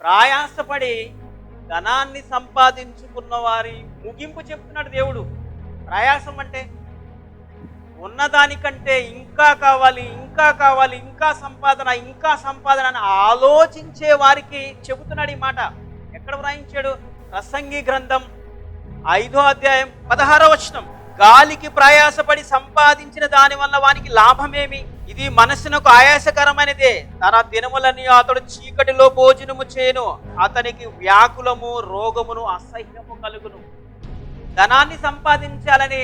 ప్రయాసపడి ధనాన్ని సంపాదించుకున్న వారి ముగింపు చెప్తున్నాడు దేవుడు. ప్రయాసం అంటే ఉన్నదానికంటే ఇంకా కావాలి ఇంకా కావాలి ఇంకా సంపాదన ఇంకా సంపాదన అని ఆలోచించే వారికి చెబుతున్నాడు ఈ మాట. ఎక్కడ వ్రాయించాడు? ప్రసంగి గ్రంథం ఐదో అధ్యాయం పదహారో వచనం. గాలికి ప్రయాసపడి సంపాదించిన దాని వల్ల వానికి లాభమేమి? ఇది మనసునకు ఆయాసకరమైనదే. తన దినములని అతడు చీకటిలో భోజనము చేయను. అతనికి వ్యాకులము రోగమును అసహ్యము కలుగును. ధనాన్ని సంపాదించాలని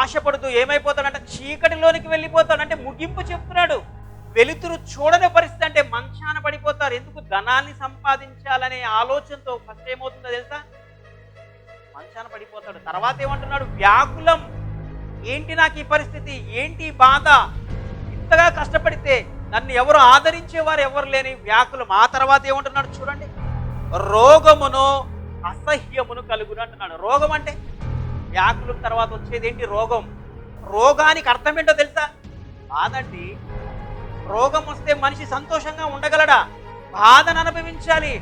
ఆశపడుతూ ఏమైపోతాడంటే చీకటిలోనికి వెళ్ళిపోతాడు. అంటే ముగింపు చెప్తున్నాడు. వెలుతురు చూడని పరిస్థితి అంటే మంచాన పడిపోతారు. ఎందుకు? ధనాన్ని సంపాదించాలనే ఆలోచనతో ఫస్ట్ ఏమవుతుందో తెలుసా? మంచాన పడిపోతాడు. తర్వాత ఏమంటున్నాడు? వ్యాకులం. ఏంటి నాకు ఈ పరిస్థితి? ఏంటి బాధ? ఇంతగా కష్టపడితే నన్ను ఎవరు ఆదరించేవారు ఎవరు లేని వ్యాకులం. ఆ తర్వాత ఏమంటున్నాడు చూడండి. రోగమును అసహ్యమును కలుగును అంటున్నాడు. రోగం అంటే? వ్యాకులం తర్వాత వచ్చేది ఏంటి? రోగం. రోగానికి అర్థం ఏంటో తెలుసా? బాధండి రోగం వస్తే మనిషి సంతోషంగా ఉండగలడా? బాధను అనుభవించాలి.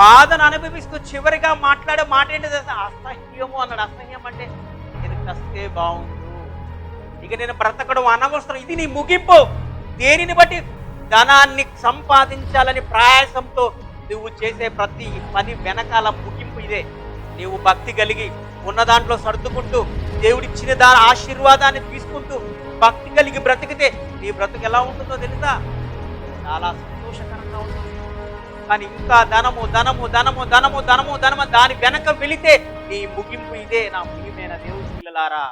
బాధను అనుభవిస్తూ చివరిగా మాట్లాడే మాట ఏంటో తెలుసా? అసహ్యము అన్నాడు. అసహ్యం అంటే నేను చస్తే బాగుండు. ఇక నేను బ్రతకడం అనవసరం. ఇది నీ ముగింపు. దేనిని బట్టి? ధనాన్ని సంపాదించాలని ప్రయాసంతో నువ్వు చేసే ప్రతి పని వెనకాల ముగింపు ఇదే. నీవు భక్తి కలిగి ఉన్న దాంట్లో సర్దుకుంటూ దేవుడిచ్చిన దాని ఆశీర్వాదాన్ని తీసుకుంటూ భక్తి కలిగి బ్రతికితే నీ బ్రతుకు ఎలా ఉంటుందో తెలుసా? చాలా సంతోషకరంగా ఉంటుంది. కానీ ఇంకా ధనము ధనము ధనము ధనము ధనము ధనము దాని వెనక వెళితే నీ ముగింపు ఇదే నా ముగిమైన దేవుడి పిల్లలారా.